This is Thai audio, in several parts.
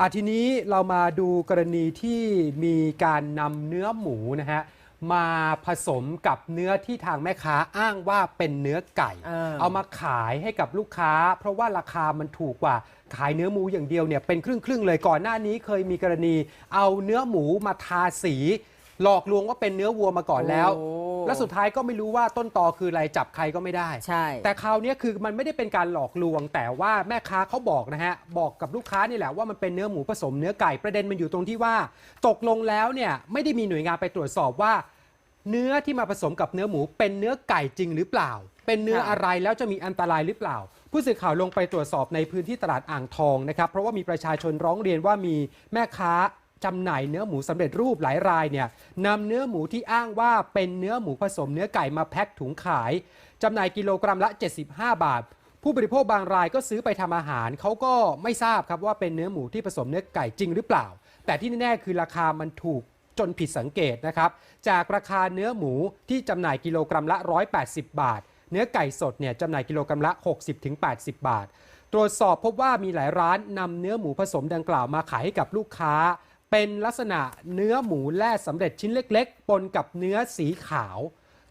อะทีนี้เรามาดูกรณีที่มีการนำเนื้อหมูนะฮะมาผสมกับเนื้อที่ทางแม่ค้าอ้างว่าเป็นเนื้อไก่ เออเอามาขายให้กับลูกค้า เพราะว่าราคามันถูกกว่าขายเนื้อหมูอย่างเดียวเนี่ยเป็นครึ่งครึ่งๆเลยก่อนหน้านี้เคยมีกรณี เอาเนื้อหมูมาทาสี หลอกลวงว่าเป็นเนื้อวัวมาก่อนแล้วโอ้ แล้วสุดท้ายก็ไม่รู้ว่าต้นตอคืออะไรจับใครก็ไม่ได้ ใช่ แต่คราวเนี้ยคือมันไม่ได้เป็นการหลอกลวง แต่ว่าแม่ค้าเขาบอกนะฮะ บอกกับลูกค้านี่แหละว่ามันเป็นเนื้อหมูผสมเนื้อไก่ประเด็นมันอยู่ตรงที่ว่า ตกลงแล้วเนี่ยไม่ได้มีหน่วยงานไปตรวจสอบว่า เนื้อที่มาผสมกับเนื้อหมู เป็นเนื้อไก่จริงหรือเปล่า เป็นเนื้อค่ะอะไรแล้วจะมีอันตรายหรือเปล่าผู้สื่อข่าวลงไปตรวจสอบในพื้นที่ตลาดอ่างทองนะครับ เพราะว่ามีประชาชนร้องเรียนว่ามีแม่ค้า จำหน่ายเนื้อหมูสำเร็จรูปหลายรายเนี่ยนำเนื้อหมูที่อ้างว่าเป็นเนื้อหมูผสมเนื้อไก่มาแพ็คถุงขายจำหน่ายกิโลกรัมละ 75 บาท ผู้บริโภคบางรายก็ซื้อไปทำอาหารเขาก็ไม่ทราบครับว่าเป็นเนื้อหมูที่ผสมเนื้อไก่จริงหรือเปล่า แต่ที่แน่ๆคือราคามันถูกจนผิดสังเกตนะครับ จากราคาเนื้อหมูที่จำหน่ายกิโลกรัมละ 180 บาท เนื้อไก่สดเนี่ยจำหน่ายกิโลกรัมละ 60-80 บาท ตรวจสอบพบว่ามีหลายร้านนำเนื้อหมูผสมดังกล่าวมาขายให้กับลูกค้า เป็นลักษณะเนื้อหมูแล่สำเร็จชิ้นเล็ก ๆ ปนกับเนื้อสีขาว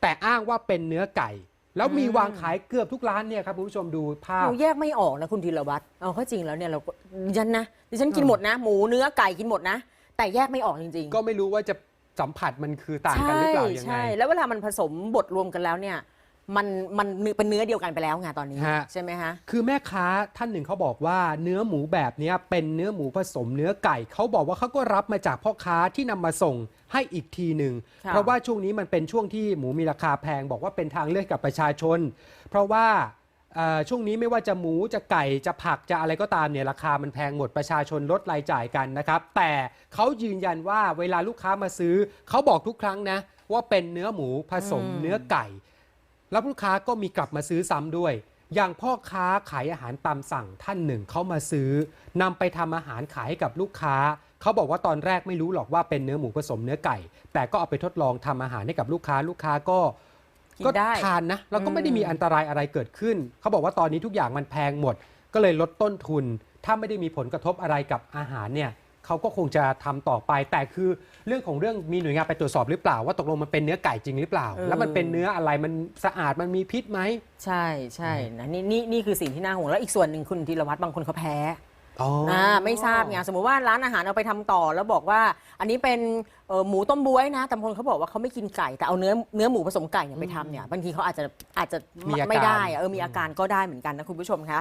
แต่อ้างว่าเป็นเนื้อไก่ แล้วมีวางขายเกือบทุกร้านเนี่ยครับคุณผู้ชมดูภาพ เราแยกไม่ออกนะคุณธีรวัตรเอาเข้าจริงแล้วเนี่ยเราก็ดิฉันนะดิฉันกินหมดนะ หมูเนื้อไก่กินหมดนะ แต่แยกไม่ออกจริงๆก็ไม่รู้ว่าจะสัมผัสมันคือต่างกันหรือเปล่ายังไง ใช่ แล้วเวลามันผสมบดรวมกันแล้วเนี่ย มันมันเป็นเนื้อเดียวกันไปแล้วไงตอนนี้ฮะ ใช่ไหมฮะ คือแม่ค้าท่านหนึ่งเขาบอกว่าเนื้อหมูแบบเนี้ยเป็นเนื้อหมูผสมเนื้อไก่เขาบอกว่าเขาก็รับมาจากพ่อค้าที่นำมาส่งให้อีกทีหนึ่งค่ะ เพราะว่าช่วงนี้มันเป็นช่วงที่หมูมีราคาแพง บอกว่าเป็นทางเลือกกับประชาชน เพราะว่าเอ่อช่วงนี้ไม่ว่าจะหมูจะไก่จะผักจะอะไรก็ตามเนี่ยราคามันแพงหมดประชาชนลดรายจ่ายกันนะครับ แต่เขายืนยันว่าเวลาลูกค้ามาซื้อเขาบอกทุกครั้งนะว่าเป็นเนื้อหมูผสมอืม เนื้อไก่ แล้วลูกค้าก็มีกลับมาซื้อซ้ำด้วย อย่างพ่อค้าขายอาหารตามสั่งท่านหนึ่งเขามาซื้อนำไปทำอาหารขายให้กับลูกค้า เขาบอกว่าตอนแรกไม่รู้หรอกว่าเป็นเนื้อหมูผสมเนื้อไก่ แต่ก็เอาไปทดลองทำอาหารให้กับลูกค้า ลูกค้าก็ก็ทานนะแล้วก็ไม่ได้มีอันตรายอะไรเกิดขึ้น เขาบอกว่าตอนนี้ทุกอย่างมันแพงหมด ก็เลยลดต้นทุน ถ้าไม่ได้มีผลกระทบอะไรกับอาหารเนี่ย เขาก็คงจะทำต่อไป แต่คือเรื่องของเรื่องมีหน่วยงานไปตรวจสอบหรือเปล่า ว่าตกลงมันเป็นเนื้อไก่จริงหรือเปล่าเออแล้วมันเป็นเนื้ออะไรมันสะอาดมันมีพิษไหมใช่ใช่นะนี่นี่นี่คือสิ่งที่น่าห่วงแล้วอีกส่วนหนึ่งคุณธีรวัตรบางคนเขาแพ้อ๋อออ่าไม่ทราบไงสมมติว่าร้านอาหารเอาไปทำต่อ แล้วบอกว่า อันนี้เป็นเอ่อหมูต้มบวยนะแต่บางคนเขาบอกว่าเขาไม่กินไก่แต่เอาเนื้อเนื้อหมูผสมไก่เนี่ยไปทำเนี่ยบางทีเขาอาจจะอาจจะมีอาการไม่ได้อะเออมีอาการก็ได้เหมือนกันนะคุณผู้ชมคะ